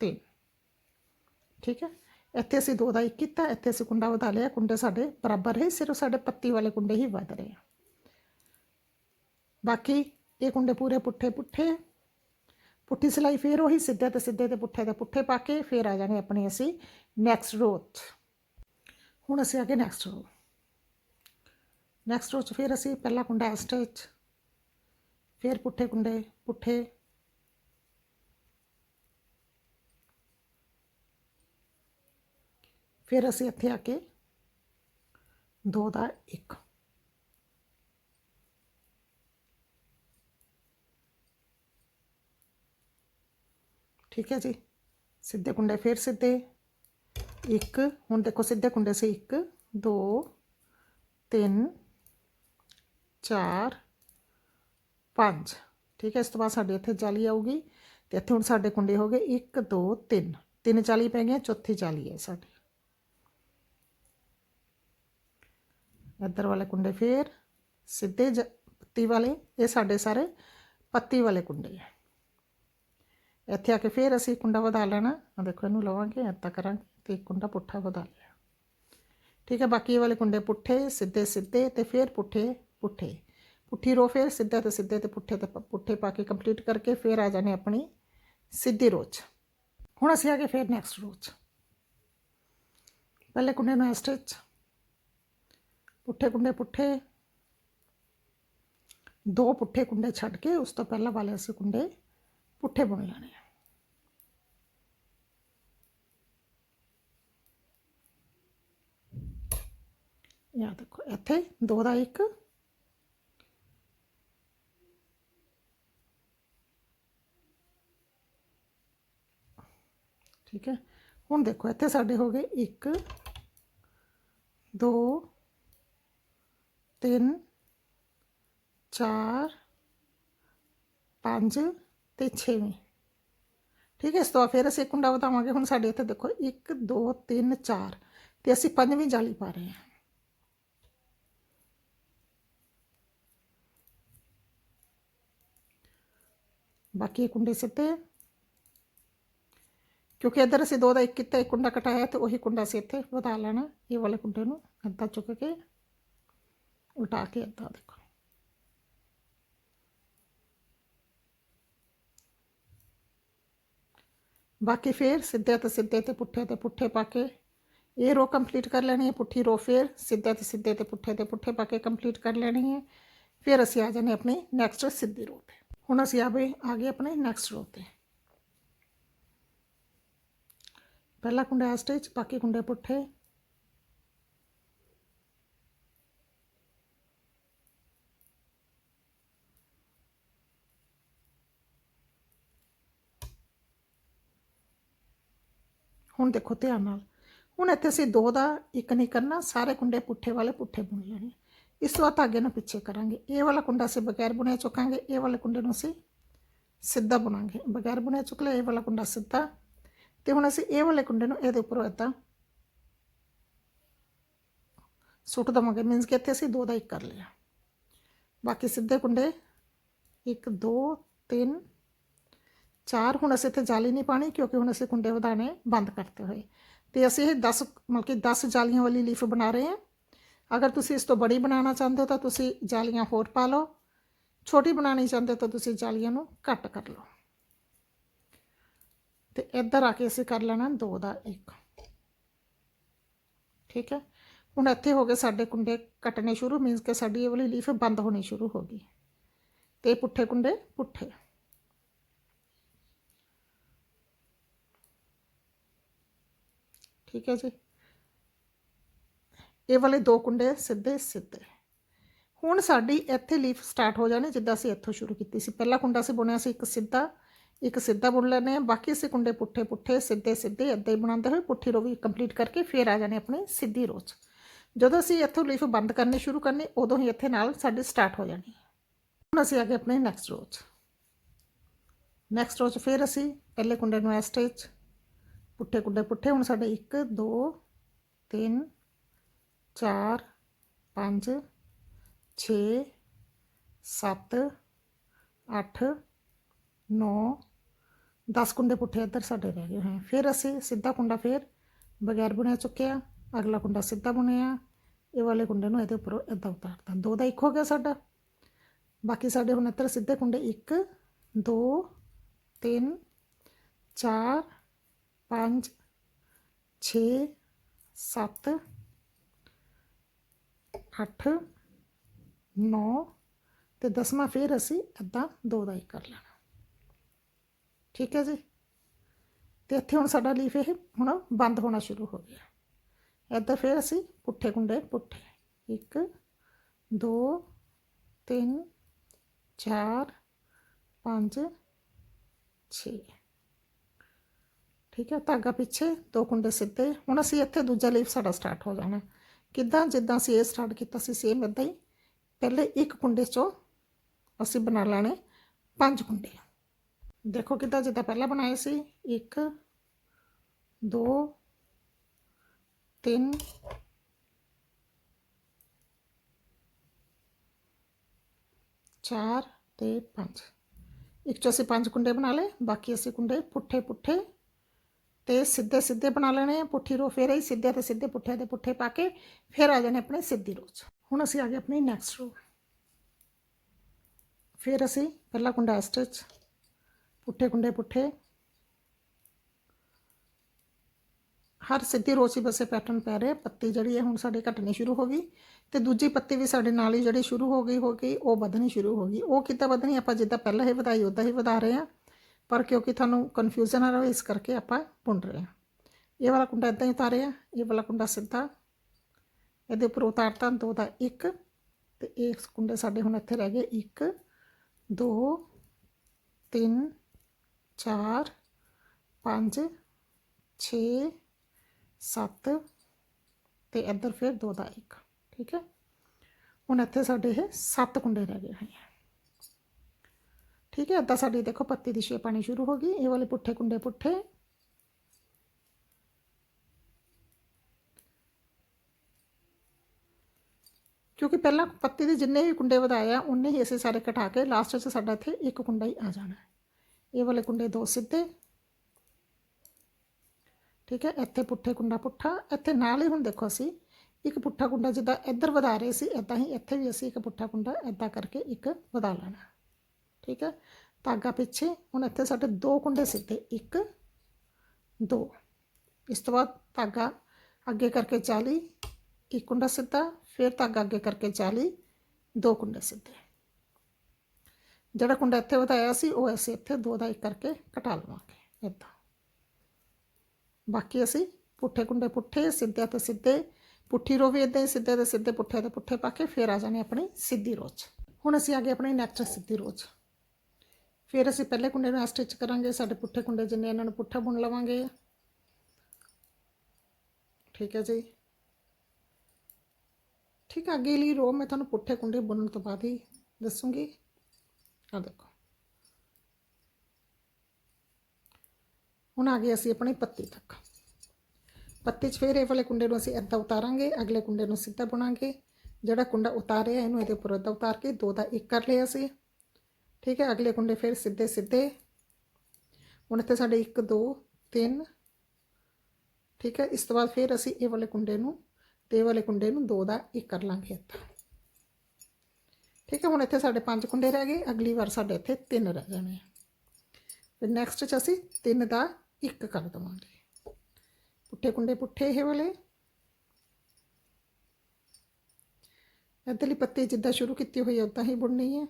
3 ਠੀਕ ਹੈ? ਇੱਥੇ ਅਸੀਂ ਦੋ ਦਾ ਇੱਕ ਕੀਤਾ, ਇੱਥੇ ਅਸੀਂ ਕੁੰਡਾ ਵਧਾ ਲਿਆ। ਕੁੰਡੇ ਸਾਡੇ ਬਰਾਬਰ ਹੈ, ਸਿਰਫ ਸਾਡੇ ਪੱਤੀ ਵਾਲੇ ਕੁੰਡੇ ਹੀ ਵਧ ਰਹੇ ਆ। ਬਾਕੀ ਇਹ ਕੁੰਡੇ ਪੂਰੇ ਪੁੱਠੇ ਪੁੱਠੇ ਪੁੱਠੀ ਸਿਲਾਈ ਫੇਰ ਉਹੀ ਸਿੱਧੇ ਤੇ ਸਿੱਧੇ ਤੇ ਪੁੱਠੇ ਤੇ ਪੁੱਠੇ ਪਾ ਕੇ ਫੇਰ ਆ ਜਾਣੇ ਆਪਣੀ ਅਸੀਂ ਨੈਕਸਟ ਰੋ ਹੁਣ ਅਸੀਂ ਅੱਗੇ ਨੈਕਸਟ ਰੋ ਨੈਕਸਟ ਰੋ ਚ ਫਿਰ ਅਸੀਂ ਪਹਿਲਾ ਕੁੰਡਾ ਸਟਿਚ ਫਿਰ ਪੁੱਠੇ ਕੁੰਡੇ, ਪੁੱਠੇ ਫਿਰ ਅਸੀਂ ਇੱਥੇ ਆ ਕੇ ਦੋ ਦਾ ਇੱਕ ਠੀਕ ਹੈ ਜੀ ਸਿੱਧੇ ਕੁੰਡੇ ਫਿਰ ਸਿੱਧੇ ਇੱਕ ਹੁਣ ਦੇਖੋ ਸਿੱਧੇ ਕੁੰਡੇ ਸੇ 1 2 3 4 5 ਠੀਕ ਹੈ ਇਸ ਤੋਂ ਬਾਅਦ ਸਾਡੇ ਇੱਥੇ ਜਾਲੀ ਆਊਗੀ ਤੇ ਇੱਥੇ ਹੁਣ ਸਾਡੇ ਕੁੰਡੇ ਹੋ ਗਏ 1 2 3 ਤਿੰਨ ਜਾਲੀ ਪੈ ਗਈਆਂ ਚੌਥੀ ਜਾਲੀ ਹੈ ਸਾਡੀ ਇੱਧਰ ਵਾਲੇ ਕੁੰਡੇ ਫੇਰ ਸਿੱਧੇ ਜ- ਪੱਤੀ ਵਾਲੇ, ਇਹ ਸਾਡੇ ਸਾਰੇ ਪੱਤੀ ਵਾਲੇ ਕੁੰਡੇ ਆ। ਇੱਥੇ ਆ ਕੇ ਫੇਰ ਅਸੀਂ ਕੁੰਡਾ ਵਧਾ ਲੈਣਾ। ਆ ਦੇਖੋ, ਇਹਨੂੰ ਲਵਾਂਗੇ ਇੱਦਾਂ ਕਰਾਂਗੇ ਤੇ ਇੱਕ ਕੁੰਡਾ ਪੁੱਠਾ ਵਧਾ ਲਿਆ। ਠੀਕ ਹੈ, ਬਾਕੀ ਵਾਲੇ ਕੁੰਡੇ ਪੁੱਠੇ, ਸਿੱਧੇ ਸਿੱਧੇ ਤੇ ਫੇਰ ਪੁੱਠੇ ਪੁੱਠੇ। ਪੁੱਠੀ ਰੋ ਫੇਰ ਸਿੱਧੇ ਤੇ ਸਿੱਧੇ ਤੇ ਪੁੱਠੇ ਤੇ ਪੁੱਠੇ ਪਾ ਕੇ ਕੰਪਲੀਟ ਕਰਕੇ ਫੇਰ ਆ ਜਾਣੇ ਆਪਣੀ ਸਿੱਧੀ ਰੋ 'ਚ। ਹੁਣ ਅਸੀਂ ਆ ਕੇ ਫੇਰ ਨੈਕਸਟ ਰੋ 'ਚ। ਪਹਿਲੇ ਕੁੰਡੇ ਨੂੰ ਸਟਿਚ ਪੁੱਠੇ ਕੁੰਡੇ ਪੁੱਠੇ ਦੋ ਪੁੱਠੇ ਕੁੰਡੇ ਛੱਡ ਕੇ ਉਸ ਤੋਂ ਪਹਿਲਾਂ ਵਾਲੇ ਅਸੀਂ ਕੁੰਡੇ ਪੁੱਠੇ ਬੁਣ ਲੈਣੇ ਆ ਇਹ ਦੇਖੋ ਇੱਥੇ ਦੋ ਦਾ ਇੱਕ ਠੀਕ ਹੈ ਹੁਣ ਦੇਖੋ ਇੱਥੇ ਸਾਡੇ ਹੋ ਗਏ 1 2 3 4 5 ਤੇ 6ਵੇਂ ਠੀਕ ਹੈ, ਇਸ ਤੋਂ ਬਾਅਦ ਫਿਰ ਅਸੀਂ ਕੁੰਡਾ ਵਧਾਵਾਂਗੇ। ਹੁਣ ਸਾਡੇ ਇੱਥੇ ਦੇਖੋ 1 2 3 4 ਤੇ ਅਸੀਂ ਪੰਜਵੀਂ ਜਾਲੀ ਪਾ ਰਹੇ ਹਾਂ। ਬਾਕੀ ਇਹ ਕੁੰਡੇ ਸਿੱਧੇ ਆ। ਕਿਉਂਕਿ ਇੱਧਰ ਅਸੀਂ ਦੋ ਦਾ ਇੱਕ ਕੀਤਾ, ਇੱਕ ਕੁੰਡਾ ਕਟਾਇਆ ਤੇ ਉਹੀ ਕੁੰਡਾ ਅਸੀਂ ਇੱਥੇ ਵਧਾ ਲੈਣਾ, ਇਹ ਵਾਲੇ ਕੁੰਡੇ ਨੂੰ ਅੱਧਾ ਚੁੱਕ ਕੇ ਉਲਟਾ ਕੇ ਅੱਧਾ ਦੇਖੋ ਬਾਕੀ ਫੇਰ ਸਿੱਧੇ ਤੇ ਸਿੱਧੇ ਤੇ ਪੁੱਠੇ ਤੇ ਪੁੱਠੇ ਪਾ ਕੇ ਇਹ ਰੋ ਕੰਪਲੀਟ ਕਰ ਲੈਣੀ ਹੈ ਪੁੱਠੀ ਰੋ ਫੇਰ ਸਿੱਧੇ ਤੇ ਸਿੱਧੇ ਤੇ ਪੁੱਠੇ ਤੇ ਪੁੱਠੇ ਪਾ ਕੇ ਕੰਪਲੀਟ ਕਰ ਲੈਣੀ ਹੈ ਫਿਰ ਅਸੀਂ ਆ ਜਾਣੇ ਆਪਣੀ ਨੈਕਸਟ ਸਿੱਧੀ ਰੋ ਤੇ ਹੁਣ ਅਸੀਂ ਆ ਗਏ ਆ ਗਏ ਆਪਣੇ ਨੈਕਸਟ ਰੋ ਤੇ ਪਹਿਲਾ ਕੁੰਡਾ ਇਸ ਸਟਿਚ ਬਾਕੀ ਕੁੰਡੇ ਪੁੱਠੇ ਹੁਣ ਦੇਖੋ ਧਿਆਨ ਨਾਲ। ਹੁਣ ਇੱਥੇ ਅਸੀਂ ਦੋ ਦਾ ਇੱਕ ਨਹੀਂ ਕਰਨਾ, ਸਾਰੇ ਕੁੰਡੇ ਪੁੱਠੇ ਵਾਲੇ ਪੁੱਠੇ ਬੁਣ ਲੈਣੇ। ਇਸ ਤੋਂ ਬਾਅਦ ਅੱਗੇ ਨੂੰ ਪਿੱਛੇ ਕਰਾਂਗੇ। ਇਹ ਵਾਲਾ ਕੁੰਡਾ ਅਸੀਂ ਬਗੈਰ ਬੁਣਿਆ ਚੁੱਕਾਂਗੇ, ਇਹ ਵਾਲੇ ਕੁੰਡੇ ਨੂੰ ਅਸੀਂ ਸਿੱਧਾ ਬੁਣਾਂਗੇ। ਬਗੈਰ ਬੁਣਿਆ ਚੁੱਕ ਲਿਆ, ਇਹ ਵਾਲਾ ਕੁੰਡਾ ਸਿੱਧਾ। ਤੇ ਹੁਣ ਅਸੀਂ ਇਹ ਵਾਲੇ ਕੁੰਡੇ ਨੂੰ ਇਹਦੇ ਉੱਪਰੋਂ ਏਦਾਂ ਸੁੱਟ ਦਵਾਂਗੇ। ਮੀਨਸ ਕਿ ਇੱਥੇ ਅਸੀਂ ਦੋ ਦਾ ਇੱਕ ਕਰ ਲਿਆ। ਬਾਕੀ ਸਿੱਧੇ ਕੁੰਡੇ 1 2 3 4 ਹੁਣ ਅਸੀਂ ਇੱਥੇ ਜਾਲੀ ਨਹੀਂ ਪਾਣੀ ਕਿਉਂਕਿ ਹੁਣ ਅਸੀਂ ਕੁੰਡੇ ਵਧਾਣੇ ਬੰਦ ਕਰਤੇ ਹੋਏ। ਤੇ ਅਸੀਂ ਇਹ 10 ਮਤਲਬ ਕਿ 10 ਜਾਲੀਆਂ ਵਾਲੀ ਲੀਫ ਬਣਾ ਰਹੇ ਹਾਂ। ਅਗਰ ਤੁਸੀਂ ਇਸ ਤੋਂ ਬੜੀ ਬਣਾਉਣਾ ਚਾਹੁੰਦੇ ਹੋ ਤਾਂ ਤੁਸੀਂ ਜਾਲੀਆਂ ਹੋਰ ਪਾ ਲਓ। ਛੋਟੀ ਬਣਾਉਣੀ ਚਾਹੁੰਦੇ ਹੋ ਤਾਂ ਤੁਸੀਂ ਜਾਲੀਆਂ ਨੂੰ ਘੱਟ ਕਰ ਲਓ। ਤੇ ਇੱਧਰ ਆ ਕੇ ਅਸੀਂ ਕਰ ਲੈਣਾ 2 ਦਾ 1 ਠੀਕ ਹੈ? ਹੁਣ ਇੱਥੇ ਹੋ ਗਏ ਸਾਡੇ ਕੁੰਡੇ ਕੱਟਣੇ ਸ਼ੁਰੂ, ਮੀਨਸ ਕਿ ਸਾਡੀ ਇਹ ਵਾਲੀ ਲੀਫ ਬੰਦ ਹੋਣੀ ਸ਼ੁਰੂ ਹੋ ਗਈ। ਤੇ ਇਹ ਪੁੱਠੇ ਕੁੰਡੇ, ਪੁੱਠੇ। ਠੀਕ ਹੈ ਜੀ। ਇਹ ਵਾਲੇ ਦੋ ਕੁੰਡੇ ਸਿੱਧੇ ਸਿੱਧੇ। ਹੁਣ ਸਾਡੀ ਇੱਥੇ ਲੀਫ ਸਟਾਰਟ ਹੋ ਜਾਣੀ ਜਿੱਦਾਂ ਅਸੀਂ ਇੱਥੋਂ ਸ਼ੁਰੂ ਕੀਤੀ ਸੀ। ਪਹਿਲਾ ਕੁੰਡਾ ਅਸੀਂ ਬੁਣਿਆ ਸੀ ਇੱਕ ਸਿੱਧਾ ਇੱਕ ਸਿੱਧਾ ਬੁਣ ਲੈਣੇ ਆ ਬਾਕੀ ਅਸੀਂ ਕੁੰਡੇ ਪੁੱਠੇ ਪੁੱਠੇ, ਸਿੱਧੇ ਸਿੱਧੇ ਇੱਦਾਂ ਹੀ ਬਣਾਉਂਦੇ ਹੋਏ ਪੁੱਠੀ ਰੋ ਵੀ ਕੰਪਲੀਟ ਕਰਕੇ ਫਿਰ ਆ ਜਾਣੇ ਆਪਣੀ ਸਿੱਧੀ ਰੋਜ਼ ਜਦੋਂ ਅਸੀਂ ਇੱਥੋਂ ਲੀਫ ਬੰਦ ਕਰਨੀ ਸ਼ੁਰੂ ਕਰਨੀ, ਉਦੋਂ ਹੀ ਇੱਥੇ ਨਾਲ ਸਾਡੀ ਸਟਾਰਟ ਹੋ ਜਾਣੀ। ਹੁਣ ਅਸੀਂ ਆ ਗਏ ਆਪਣੇ ਨੈਕਸਟ ਰੋਜ਼ ਨੈਕਸਟ ਰੋਜ਼ 'ਚ ਫਿਰ ਅਸੀਂ ਪਹਿਲੇ ਕੁੰਡੇ ਨੂੰ ਇਸ ਸਟੇਜ ਪੁੱਠੇ ਕੁੰਡੇ ਪੁੱਠੇ, ਹੁਣ ਸਾਡੇ 1 2 3 4 5 6 7 8 9 10 ਕੁੰਡੇ ਪੁੱਠੇ ਇੱਧਰ ਸਾਡੇ ਰਹਿ ਗਏ ਹੋਏ। ਫਿਰ ਅਸੀਂ ਸਿੱਧਾ ਕੁੰਡਾ ਫਿਰ ਬਗੈਰ ਬੁਣਿਆ ਚੁੱਕਿਆ। ਅਗਲਾ ਕੁੰਡਾ ਸਿੱਧਾ ਬੁਣਿਆ। ਇਹ ਵਾਲੇ ਕੁੰਡੇ ਨੂੰ ਇਹਦੇ ਉੱਪਰੋਂ ਇੱਦਾਂ ਉਤਾਰਤਾ। ਦੋ ਦਾ ਇੱਕ ਹੋ ਗਿਆ ਸਾਡਾ। ਬਾਕੀ ਸਾਡੇ ਹੁਣ ਇੱਧਰ ਸਿੱਧੇ ਕੁੰਡੇ 1 2 3 4 5 6 7 8 9 ਤੇ ਦਸਵਾਂ ਫਿਰ ਅਸੀਂ ਅੱਧਾ, ਦੋ ਦਾ ਇੱਕ ਕਰ ਲੈਣਾ। ਠੀਕ ਹੈ ਜੀ? ਤੇ ਇੱਥੇ ਹੁਣ ਸਾਡਾ ਲੀਫ ਇਹ ਹੁਣ ਬੰਦ ਹੋਣਾ ਸ਼ੁਰੂ ਹੋ ਗਿਆ। ਇੱਧਰ ਫਿਰ ਅਸੀਂ ਪੁੱਠੇ ਕੁੰਡੇ, ਪੁੱਠੇ। 1 2 3 4 5 6 ਠੀਕ ਹੈ, ਧਾਗਾ ਪਿੱਛੇ ਦੋ ਕੁੰਡੇ ਸਿੱਧੇ। ਹੁਣ ਅਸੀਂ ਇੱਥੇ ਦੂਜਾ ਲੀਫ ਸਾਡਾ ਸਟਾਰਟ ਹੋ ਜਾਣਾ। ਕਿੱਦਾਂ ਜਿੱਦਾਂ ਅਸੀਂ ਇਹ ਸਟਾਰਟ ਕੀਤਾ ਸੀ ਸੇਮ ਇਦਾਂ ਹੀ। ਪਹਿਲੇ ਇੱਕ ਕੁੰਡੇ ਚੋਂ ਅਸੀਂ ਬਣਾ ਲੈਣੇ ਪੰਜ ਕੁੰਡੇ। ਦੇਖੋ ਕਿੱਦਾਂ ਜਿੱਦਾਂ ਪਹਿਲਾਂ ਬਣਾਏ ਸੀ। 1 2 3 4 ਤੇ 5 ਇੱਕ ਚੋਂ ਅਸੀਂ ਪੰਜ ਕੁੰਡੇ ਬਣਾ ਲਏ। ਬਾਕੀ ਅਸੀਂ ਕੁੰਡੇ ਪੁੱਠੇ ਪੁੱਠੇ ਤੇ ਸਿੱਧੇ ਸਿੱਧੇ ਬਣਾ ਲੈਣੇ ਪੁੱਠੀ ਰੋ ਫੇਰ ਹੀ ਸਿੱਧੇ ਤੇ ਸਿੱਧੇ ਪੁੱਠੇ ਤੇ ਪੁੱਠੇ ਪਾ ਕੇ ਫਿਰ ਆ ਜਾਣੇ ਆਪਣੇ ਸਿੱਧੀ ਰੋਜ਼ ਹੁਣ ਅਸੀਂ ਆ ਗਏ ਆਪਣੀ ਨੈਕਸਟ ਰੋ ਫਿਰ ਅਸੀਂ ਪਹਿਲਾ ਕੁੰਡਾ ਸਟਿਚ ਪੁੱਠੇ ਕੁੰਡੇ ਪੁੱਠੇ। ਹਰ ਸਿੱਧੀ ਰੋ 'ਚ ਹੀ ਬਸੇ ਪੈਟਰਨ ਪੈ ਰਹੇ ਪੱਤੀ ਜਿਹੜੀ ਹੈ ਹੁਣ ਸਾਡੀ ਘਟਣੀ ਸ਼ੁਰੂ ਹੋ ਗਈ ਤੇ ਦੂਜੀ ਪੱਤੀ ਵੀ ਸਾਡੇ ਨਾਲ ਹੀ ਜਿਹੜੀ ਸ਼ੁਰੂ ਹੋ ਗਈ ਹੋ ਗਈ, ਉਹ ਵਧਣੀ ਸ਼ੁਰੂ ਹੋ ਗਈ। ਉਹ ਕਿੱਦਾਂ ਵਧਣੀ ਆਪਾਂ ਜਿੱਦਾਂ ਪਹਿਲਾਂ ਹੀ ਵਧਾਈ ਉਦਾਂ ਹੀ ਵਧਾ ਰਹੇ ਹਾਂ ਪਰ ਕਿਉਂਕਿ ਤੁਹਾਨੂੰ ਕਨਫਿਊਜ਼ਨ ਆ ਰਹੀ ਇਸ ਕਰਕੇ ਆਪਾਂ ਬੁਣ ਰਹੇ ਹਾਂ ਇਹ ਵਾਲਾ ਕੁੰਡਾ ਇਦਾਂ ਹੀ ਉਤਾਰਿਆ ਇਹ ਵਾਲਾ ਕੁੰਡਾ ਸਿੱਧਾ ਇਹਦੇ ਉੱਪਰ ਉਤਾਰਤਾ ਦੋ ਦਾ ਇੱਕ ਤੇ ਇਹ ਕੁੰਡੇ ਸਾਡੇ ਹੁਣ ਇੱਥੇ ਰਹਿ ਗਏ 1 2 3 4 5 6 7 ਤੇ ਇੱਧਰ ਫਿਰ ਦੋ ਦਾ ਇੱਕ ਠੀਕ ਹੈ ਹੁਣ ਇੱਥੇ ਸਾਡੇ ਇਹ ਸੱਤ ਕੁੰਡੇ ਰਹਿ ਗਏ ਹੋਏ ਆ ਠੀਕ ਹੈ ਅੱਧਾ ਸਾਡੀ ਦੇਖੋ ਪੱਤੀ ਦੀ ਸ਼ੇਪ ਆਣੀ ਸ਼ੁਰੂ ਹੋ ਗਈ, ਇਹ ਵਾਲੇ ਪੁੱਠੇ ਕੁੰਡੇ ਪੁੱਠੇ। ਕਿਉਂਕਿ ਪਹਿਲਾਂ ਪੱਤੀ ਦੇ ਜਿੰਨੇ ਵੀ ਕੁੰਡੇ ਵਧਾਏ ਆ, ਉਨੇ ਹੀ ਅਸੀਂ ਸਾਰੇ ਕਟਾ ਕੇ ਲਾਸਟ 'ਚ ਸਾਡਾ ਇੱਥੇ ਇੱਕ ਕੁੰਡਾ ਹੀ ਆ ਜਾਣਾ ਇਹ ਵਾਲੇ ਕੁੰਡੇ ਦੋ ਸਿੱਧੇ। ਠੀਕ ਹੈ, ਇੱਥੇ ਪੁੱਠੇ ਕੁੰਡਾ ਪੁੱਠਾ, ਇੱਥੇ ਨਾਲ ਹੀ ਹੁਣ ਦੇਖੋ ਅਸੀਂ, ਇੱਕ ਪੁੱਠਾ ਕੁੰਡਾ ਜਿੱਦਾਂ ਇੱਧਰ ਵਧਾ ਰਹੇ ਸੀ ਇਦਾਂ ਹੀ ਇੱਥੇ ਵੀ ਅਸੀਂ ਇੱਕ ਪੁੱਠਾ ਕੁੰਡਾ ਇਦਾਂ ਕਰਕੇ ਇੱਕ ਵਧਾ ਲੈਣਾ ਠੀਕ ਹੈ? ਧਾਗਾ ਪਿੱਛੇ, ਹੁਣ ਇੱਥੇ ਸਾਡੇ ਦੋ ਕੁੰਡੇ ਸਿੱਧੇ, ਇੱਕ, ਦੋ। ਇਸ ਤੋਂ ਬਾਅਦ ਧਾਗਾ ਅੱਗੇ ਕਰਕੇ 40 ਇੱਕ ਕੁੰਡਾ ਸਿੱਧਾ, ਫਿਰ ਧਾਗਾ ਅੱਗੇ ਕਰਕੇ 40 ਦੋ ਕੁੰਡੇ ਸਿੱਧੇ। ਜਿਹੜਾ ਕੁੰਡਾ ਇੱਥੇ ਵਧਾਇਆ ਸੀ, ਉਹ ਅਸੀਂ ਇੱਥੇ ਦੋ ਦਾ ਇੱਕ ਕਰਕੇ ਘਟਾ ਲਵਾਂਗੇ, ਇਦਾਂ। ਬਾਕੀ ਅਸੀਂ ਪੁੱਠੇ ਕੁੰਡੇ ਪੁੱਠੇ, ਸਿੱਧੇ ਤੇ ਸਿੱਧੇ, ਪੁੱਠੀ ਰੋ ਵੀ ਇਦਾਂ ਹੀ ਸਿੱਧੇ ਤੇ ਸਿੱਧੇ, ਪੁੱਠੇ ਤੇ ਪੁੱਠੇ ਪਾ ਕੇ ਫਿਰ ਆ ਜਾਣੇ ਆਪਣੀ ਸਿੱਧੀ ਰੋ 'ਚ ਹੁਣ ਅਸੀਂ ਆ ਗਏ ਆਪਣੀ ਨੈਕਸਟ ਸਿੱਧੀ ਰੋ ਫਿਰ ਅਸੀਂ ਪਹਿਲੇ ਕੁੰਡੇ ਨੂੰ ਸਟਿਚ ਕਰਾਂਗੇ, ਸਾਡੇ ਪੁੱਠੇ ਕੁੰਡੇ ਜਿੰਨੇ ਇਹਨਾਂ ਨੂੰ ਪੁੱਠਾ ਬੁਣ ਲਵਾਂਗੇ। ਠੀਕ ਹੈ ਜੀ। ਠੀਕ ਹੈ ਅੱਗੇ ਲਈ ਰੋ ਮੈਂ ਤੁਹਾਨੂੰ ਪੁੱਠੇ ਕੁੰਡੇ ਬੁਣਨ ਤੋਂ ਬਾਅਦ ਹੀ ਦੱਸੂਗੀ। ਆ ਦੇਖੋ। ਹੁਣ ਆ ਗਏ ਅਸੀਂ ਆਪਣੀ ਪੱਤੀ ਤੱਕ। ਪੱਤੀ 'ਚ ਫਿਰ ਇਹ ਵਾਲੇ ਕੁੰਡੇ ਨੂੰ ਅਸੀਂ ਇੱਦਾਂ ਉਤਾਰਾਂਗੇ, ਅਗਲੇ ਕੁੰਡੇ ਨੂੰ ਸਿੱਧਾ ਬੁਣਾਂਗੇ। ਜਿਹੜਾ ਕੁੰਡਾ ਉਤਾਰਿਆ, ਇਹਨੂੰ ਇਹਦੇ ਉੱਪਰ ਇੱਦਾਂ ਉਤਾਰ ਕੇ ਦੋ ਦਾ ਇੱਕ ਕਰ ਲਿਆ ਅਸੀਂ। ਠੀਕ ਹੈ, ਅਗਲੇ ਕੁੰਡੇ ਫਿਰ ਸਿੱਧੇ ਸਿੱਧੇ। ਹੁਣ ਇੱਥੇ ਸਾਡੇ 1 2 3 ਠੀਕ ਹੈ, ਇਸ ਤੋਂ ਬਾਅਦ ਫਿਰ ਅਸੀਂ ਇਹ ਵਾਲੇ ਕੁੰਡੇ ਨੂੰ, ਤੇ ਵਾਲੇ ਕੁੰਡੇ ਨੂੰ ਦੋ ਦਾ ਇੱਕ ਕਰ ਲਾਂਗੇ ਇੱਥੇ। ਠੀਕ ਹੈ, ਹੁਣ ਇੱਥੇ ਸਾਡੇ ਪੰਜ ਕੁੰਡੇ ਰਹਿ ਗਏ, ਅਗਲੀ ਵਾਰ ਸਾਡੇ ਇੱਥੇ ਤਿੰਨ ਰਹਿ ਜਾਣੇ ਫਿਰ ਨੈਕਸਟ 'ਚ ਅਸੀਂ ਤਿੰਨ ਦਾ ਇੱਕ ਕਰ ਦਵਾਂਗੇ। ਪੁੱਠੇ ਕੁੰਡੇ ਪੁੱਠੇ ਇਹ ਵਾਲੇ। ਇੱਧਰਲੀ ਪੱਤੀ ਜਿੱਦਾਂ ਸ਼ੁਰੂ ਕੀਤੀ ਹੋਈ ਹੈ ਉਦਾਂ ਹੀ ਬੁਣਨੀ ਹੈ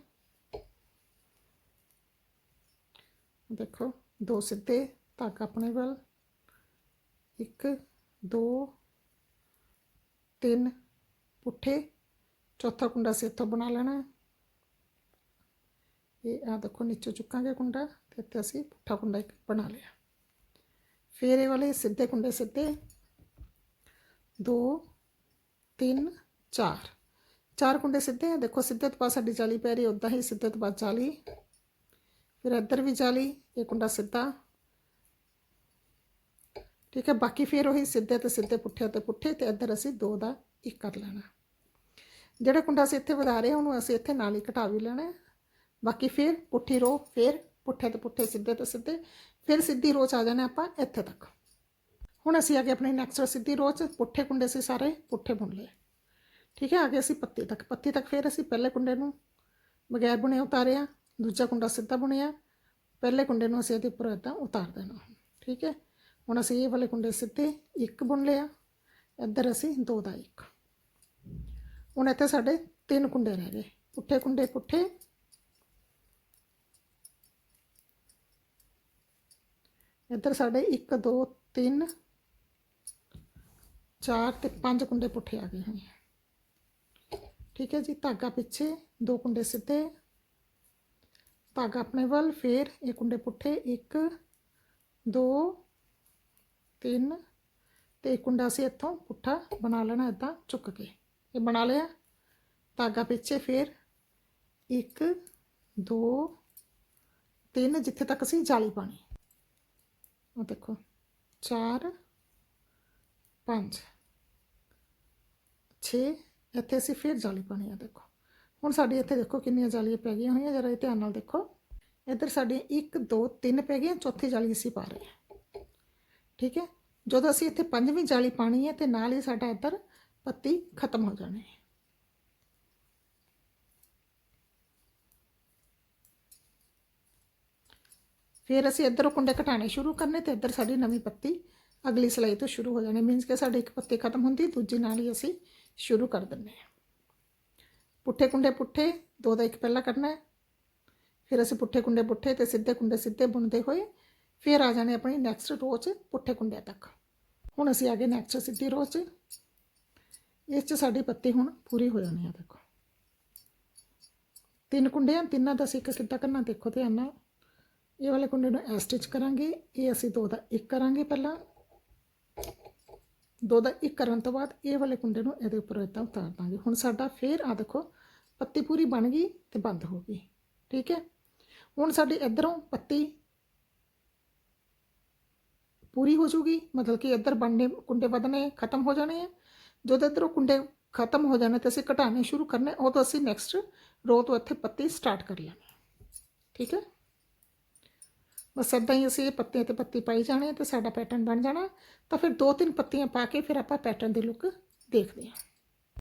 ਦੇਖੋ, ਦੋ ਸਿੱਧੇ, ਧਾਗਾ ਆਪਣੇ ਵੱਲ। ਇੱਕ, ਦੋ, ਤਿੰਨ, ਪੁੱਠੇ। ਚੌਥਾ ਕੁੰਡਾ ਸੇ ਤੋਂ ਬਣਾ ਲੈਣਾ। ਇਹ ਆ ਦੇਖੋ, ਨੀਚੇ ਚੁੱਕਾਂਗੇ ਕੁੰਡਾ ਤੇ ਇੱਥੇ ਅਸੀਂ ਪੁੱਠਾ ਕੁੰਡਾ ਇੱਕ ਬਣਾ ਲਿਆ। ਫਿਰ ਇਹ ਵਾਲੇ ਸਿੱਧੇ ਕੁੰਡੇ ਸਿੱਧੇ। ਦੋ, ਤਿੰਨ, ਚਾਰ। ਚਾਰ ਕੁੰਡੇ ਸਿੱਧੇ ਆ। ਦੇਖੋ, ਸਿੱਧੇ ਤੋਂ ਪਾਸ ਸਾਡੀ 40 ਪੈ ਰਹੀ ਉਦਾਂ ਹੀ ਸਿੱਧੇ ਤੋਂ ਪਾਸ 40 फिर इधर भी जाली एक ਕੁੰਡਾ ਸਿੱਧਾ ਠੀਕ ਹੈ ਬਾਕੀ ਫਿਰ ਉਹੀ ਸਿੱਧੇ ਤੇ ਸਿੱਧੇ ਪੁੱਠੇ ਤੇ ਪੁੱਠੇ ਤੇ ਇੱਧਰ ਅਸੀਂ ਦੋ ਦਾ ਇੱਕ ਕਰ ਲੈਣਾ ਜਿਹੜਾ ਕੁੰਡਾ ਅਸੀਂ ਇੱਥੇ ਵਧਾ ਰਹੇ ਉਹਨੂੰ ਅਸੀਂ ਇੱਥੇ ਨਾਲ ਹੀ ਘਟਾ ਵੀ ਲੈਣਾ ਬਾਕੀ ਫਿਰ ਪੁੱਠੀ ਰੋ ਫਿਰ ਪੁੱਠੇ ਤੇ ਪੁੱਠੇ ਸਿੱਧੇ ਤੇ ਸਿੱਧੇ ਫਿਰ ਸਿੱਧੀ ਰੋ ਆ ਜਾਣਾ ਆਪਾਂ ਇੱਥੇ ਤੱਕ ਹੁਣ ਅਸੀਂ ਅੱਗੇ ਆਪਣੇ ਨੈਕਸਟ ਸਿੱਧੀ ਰੋ ਪੁੱਠੇ ਕੁੰਡੇ ਸੀ ਸਾਰੇ ਪੁੱਠੇ ਬੁਣ ਲਏ ਠੀਕ ਹੈ ਅੱਗੇ ਅਸੀਂ ਪੱਤੀ ਤੱਕ ਪੱਤੀ ਤੱਕ ਫਿਰ ਅਸੀਂ ਪਹਿਲੇ ਕੁੰਡੇ ਨੂੰ ਬਗੈਰ ਬੁਣੇ ਉਤਾਰਿਆ ਦੂਜਾ ਕੁੰਡਾ ਸਿੱਧਾ ਬੁਣਿਆ ਪਹਿਲੇ ਕੁੰਡੇ ਨੂੰ ਅਸੀਂ ਇਹਦੇ ਉੱਪਰ ਇਦਾਂ ਉਤਾਰ ਦੇਣਾ। ਠੀਕ ਹੈ? ਹੁਣ ਅਸੀਂ ਇਹ ਵਾਲੇ ਕੁੰਡੇ ਸਿੱਧੇ ਇੱਕ ਬੁਣ ਲਿਆ ਇੱਧਰ ਅਸੀਂ ਦੋ ਦਾ ਇੱਕ। ਹੁਣ ਇੱਥੇ ਸਾਡੇ ਤਿੰਨ ਕੁੰਡੇ ਰਹਿ ਗਏ। ਪੁੱਠੇ ਕੁੰਡੇ ਪੁੱਠੇ। ਇੱਧਰ ਸਾਡੇ 1 2 3 4 ਤੇ 5 ਕੁੰਡੇ ਪੁੱਠੇ ਆ ਗਏ ਹਨ ਠੀਕ ਹੈ ਜੀ? ਧਾਗਾ ਪਿੱਛੇ ਦੋ ਕੁੰਡੇ ਸਿੱਧੇ। ਧਾਗਾ ਆਪਣੇ ਵੱਲ, ਫੇਰ ਇਹ ਕੁੰਡੇ ਪੁੱਠੇ 1 2 3 ਤੇ ਇੱਕ ਕੁੰਡਾ ਅਸੀਂ ਇੱਥੋਂ ਪੁੱਠਾ ਬਣਾ ਲੈਣਾ ਇਦਾਂ ਚੁੱਕ ਕੇ। ਇਹ ਬਣਾ ਲਿਆ, ਧਾਗਾ ਪਿੱਛੇ ਫੇਰ 1 2 3 ਜਿੱਥੇ ਤੱਕ ਅਸੀਂ ਜਾਲੀ ਪਾਣੀ ਉਹ ਦੇਖੋ 4 5 6 ਇੱਥੇ ਅਸੀਂ ਫਿਰ ਜਾਲੀ ਪਾਣੀ ਆ, ਦੇਖੋ। ਹੁਣ ਸਾਡੀ ਇੱਥੇ ਦੇਖੋ ਕਿੰਨੀਆਂ ਜਾਲੀਆਂ ਪੈ ਗਈਆਂ ਹੋਈਆਂ, ਜਰਾ ਇਹ ਧਿਆਨ ਨਾਲ ਦੇਖੋ। ਇੱਧਰ ਸਾਡੀ 1 2 3 ਪੈ ਗਈਆਂ, ਚੌਥੀ ਜਾਲੀ ਅਸੀਂ ਪਾ ਰਹੇ ਹਾਂ। ਠੀਕ ਹੈ? ਜਦੋਂ ਅਸੀਂ ਇੱਥੇ ਪੰਜਵੀਂ ਜਾਲੀ ਪਾਣੀ ਹੈ ਤੇ ਨਾਲ ਹੀ ਸਾਡਾ ਇੱਧਰ ਪੱਤੀ ਖਤਮ ਹੋ ਜਾਣੀ ਹੈ। ਫਿਰ ਅਸੀਂ ਇੱਧਰੋਂ ਕੁੰਡੇ ਘਟਾਣੇ ਸ਼ੁਰੂ ਕਰਨੇ ਤੇ ਇੱਧਰ ਸਾਡੀ ਨਵੀਂ ਪੱਤੀ ਅਗਲੀ ਸਲਾਈ ਤੋਂ ਸ਼ੁਰੂ ਹੋ ਜਾਣੀ ਮੀਨਸ ਕਿ ਸਾਡੀ ਇੱਕ ਪੱਤੀ ਖਤਮ ਹੁੰਦੀ, ਦੂਜੀ ਨਾਲ ਹੀ ਅਸੀਂ ਸ਼ੁਰੂ ਕਰ ਦਿੰਦੇ ਹਾਂ। ਪੁੱਠੇ ਕੁੰਡੇ ਪੁੱਠੇ, ਦੋ ਦਾ ਇੱਕ ਪਹਿਲਾਂ ਕਰਨਾ ਹੈ। ਫਿਰ ਅਸੀਂ ਪੁੱਠੇ ਕੁੰਡੇ ਪੁੱਠੇ ਤੇ ਸਿੱਧੇ ਕੁੰਡੇ ਸਿੱਧੇ ਬੁਣਦੇ ਹੋਏ ਫਿਰ ਆ ਜਾਣੇ ਆਪਣੀ ਨੈਕਸਟ ਰੋ 'ਚ ਪੁੱਠੇ ਕੁੰਡਿਆਂ ਤੱਕ। ਹੁਣ ਅਸੀਂ ਆ ਗਏ ਨੈਕਸਟ ਸਿੱਧੀ ਰੋ 'ਚ। ਇਸ 'ਚ ਸਾਡੀ ਪੱਤੀ ਹੁਣ ਪੂਰੀ ਹੋ ਜਾਣੀ ਆ, ਦੇਖੋ। ਤਿੰਨ ਕੁੰਡੇ ਆ ਤਿੰਨਾਂ ਦਾ ਅਸੀਂ ਇੱਕ ਕਿੱਦਾਂ ਕਰਨਾ ਦੇਖੋ ਧਿਆਨ ਨਾਲ। ਇਹ ਵਾਲੇ ਕੁੰਡੇ ਨੂੰ ਐ ਸਟਿਚ ਕਰਾਂਗੇ, ਇਹ ਅਸੀਂ ਦੋ ਦਾ ਇੱਕ ਕਰਾਂਗੇ ਪਹਿਲਾਂ। ਦੋ ਦਾ ਇੱਕ ਕਰਨ ਤੋਂ ਬਾਅਦ ਇਹ ਵਾਲੇ ਕੁੰਡੇ ਨੂੰ ਇਹਦੇ ਉੱਪਰ ਇਦਾਂ ਉਤਾਰ ਦਾਂਗੇ। ਹੁਣ ਸਾਡਾ ਫੇਰ ਆ ਦੇਖੋ, ਪੱਤੀ ਪੂਰੀ ਬਣ ਗਈ ਤੇ ਬੰਦ ਹੋ ਗਈ। ਠੀਕ ਹੈ? ਹੁਣ ਸਾਡੀ ਇਧਰੋਂ ਪੱਤੀ ਪੂਰੀ ਹੋ ਜੂਗੀ, ਮਤਲਬ ਕਿ ਇੱਧਰ ਬਣਨੇ ਕੁੰਡੇ ਵਧਣੇ ਖਤਮ ਹੋ ਜਾਣੇ ਆ। ਜਦੋਂ ਇੱਧਰੋਂ ਕੁੰਡੇ ਖਤਮ ਹੋ ਜਾਣੇ ਤੇ ਅਸੀਂ ਘਟਾਣੇ ਸ਼ੁਰੂ ਕਰਨੇ, ਉਦੋਂ ਅਸੀਂ ਨੈਕਸਟ ਰੋ ਤੋਂ ਇੱਥੇ ਪੱਤੀ ਸਟਾਰਟ ਕਰ ਲੈਣੀ ਠੀਕ ਹੈ? ਬਸ ਏਦਾਂ ਹੀ ਅਸੀਂ ਇਹ ਪੱਤੀਆਂ ਤੇ ਪੱਤੀ ਪਾਈ ਜਾਣੇ ਤੇ ਸਾਡਾ ਪੈਟਰਨ ਬਣ ਜਾਣਾ, ਤਾਂ ਫਿਰ ਦੋ ਤਿੰਨ ਪੱਤੀਆਂ ਪਾ ਕੇ ਫਿਰ ਆਪਾਂ ਪੈਟਰਨ ਦੀ ਲੁੱਕ ਦੇਖਦੇ ਹਾਂ।